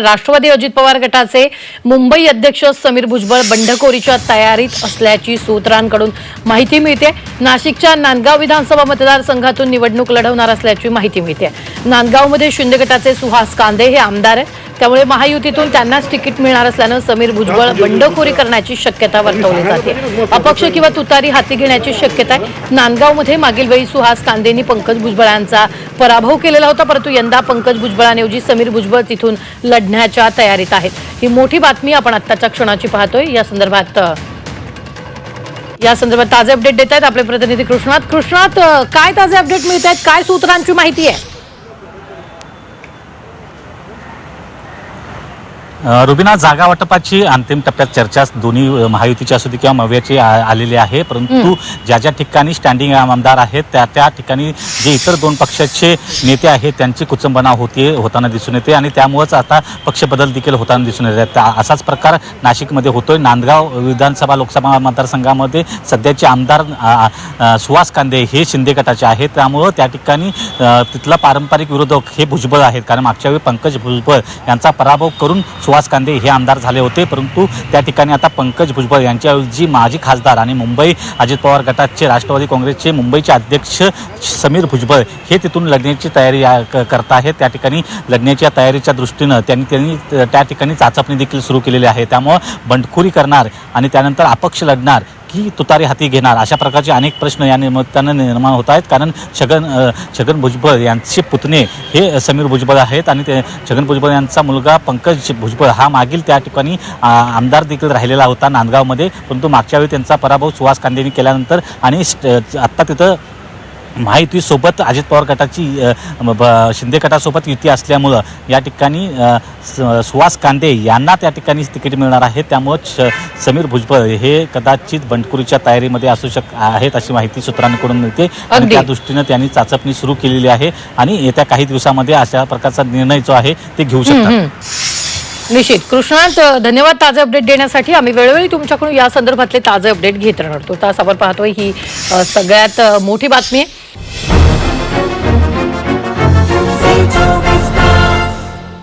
राष्ट्रवादी अजित पवार गटाचे मुंबई अध्यक्ष समीर भुजबळ बंडखोरीच्या तयारीत असल्याची सूत्रांकडून माहिती मिळते. नाशिकच्या नांदगाव विधानसभा मतदारसंघातून निवडणूक लढवणार असल्याची माहिती मिळते. नांदगावमध्ये शिंदे गटाचे सुहास कांदे हे आमदार आहेत. त्यामुळे महायुतीतून त्यांनाच तिकीट मिळणार असल्यानं समीर भुजबळ बंडखोरी करण्याची शक्यता वर्तवली जाते. अपक्ष किंवा तुतारी हाती घेण्याची शक्यता आहे. नांदगावमध्ये मागील वेळी सुहास कांदेंनी पंकज भुजबळांचा पराभव केलेला होता परंतु यंदा पंकज भुजबळांऐवजी समीर भुजबळ तिथून लढण्याच्या तयारीत आहेत. ही मोठी बातमी आपण आत्ताच्या क्षणाची पाहतोय. या संदर्भात या संदर्भात ताजे अपडेट देत आहेत आपले प्रतिनिधी कृष्णात. कृष्णात काय ताजे अपडेट मिळत आहेत? काय सूत्रांची माहिती आहे? रुबिना जागा वाटपाची अंतिम टप्प्यात चर्चा दोन्ही महायुतीची असू दे किंवा मव्याची आलेली आहे. परंतु ज्या ज्या ठिकाणी स्टँडिंग आमदार आहेत त्या त्या ठिकाणी जे इतर दोन पक्षाचे नेते आहेत त्यांची कुचंबना होते होताना दिसून येते आणि त्यामुळेच आता पक्ष बदल देखील होताना दिसून येत. आहेत असाच प्रकार नाशिकमध्ये होतोय. नांदगाव विधानसभा लोकसभा मतदारसंघामध्ये सध्याचे आमदार सुहास कांदे हे शिंदे गटाचे आहेत. त्यामुळं त्या ठिकाणी तिथला पारंपरिक विरोधक हे भुजबळ आहेत. कारण मागच्या वेळी पंकज भुजबळ यांचा पराभव करून सुहास कांदे हे आमदार झाले होते. परंतु त्या ठिकाणी आता पंकज भुजबळ यांच्याऐवजी माजी खासदार आणि मुंबई अजित पवार गटाचे राष्ट्रवादी काँग्रेसचे मुंबईचे अध्यक्ष समीर भुजबळ हे तिथून लढण्याची तयारी क- करत आहेत. त्या ठिकाणी लढण्याच्या तयारीच्या दृष्टीनं त्यांनी त्यांनी त्या ठिकाणी चाचपणी देखील सुरू केलेली आहे. त्यामुळं बंडखोरी करणार आणि त्यानंतर अपक्ष लढणार की तुतारी हाती घेणार? अशा प्रकारचे अनेक प्रश्न या निमित्तानं निर्माण होत आहेत. कारण छगन छगन भुजबळ यांचे पुतणे हे समीर भुजबळ आहेत आणि ते छगन भुजबळ यांचा मुलगा पंकज भुजबळ हा मागील त्या ठिकाणी आमदार देखील राहिलेला होता नांदगावमध्ये. परंतु मागच्या वेळी त्यांचा पराभव सुहास कांदेनी केल्यानंतर आणि आत्ता तिथं महायुतीसोबत अजित पवार गटाची शिंदे गटासोबत युती असल्यामुळं या ठिकाणी सुहास कांदे यांना त्या ठिकाणी तिकीट मिळणार आहे त्यामुळं समीर भुजबळ हे कदाचित बंडखोरीच्या तयारीमध्ये असू शक आहेत अशी माहिती सूत्रांकडून मिळते आणि. त्या दृष्टीनं त्यांनी चाचपणी सुरू केलेली आहे आणि येत्या काही दिवसामध्ये अशा प्रकारचा निर्णय जो आहे ते घेऊ शकतात. निश्चित. कृष्णात धन्यवाद ताजे अपडेट देण्यासाठी. आम्ही वेळोवेळी तुमच्याकडून या संदर्भातले ताजे अपडेट घेत राहणार तो तास आपण पाहतोय ही सगळ्यात मोठी बातमी आहे.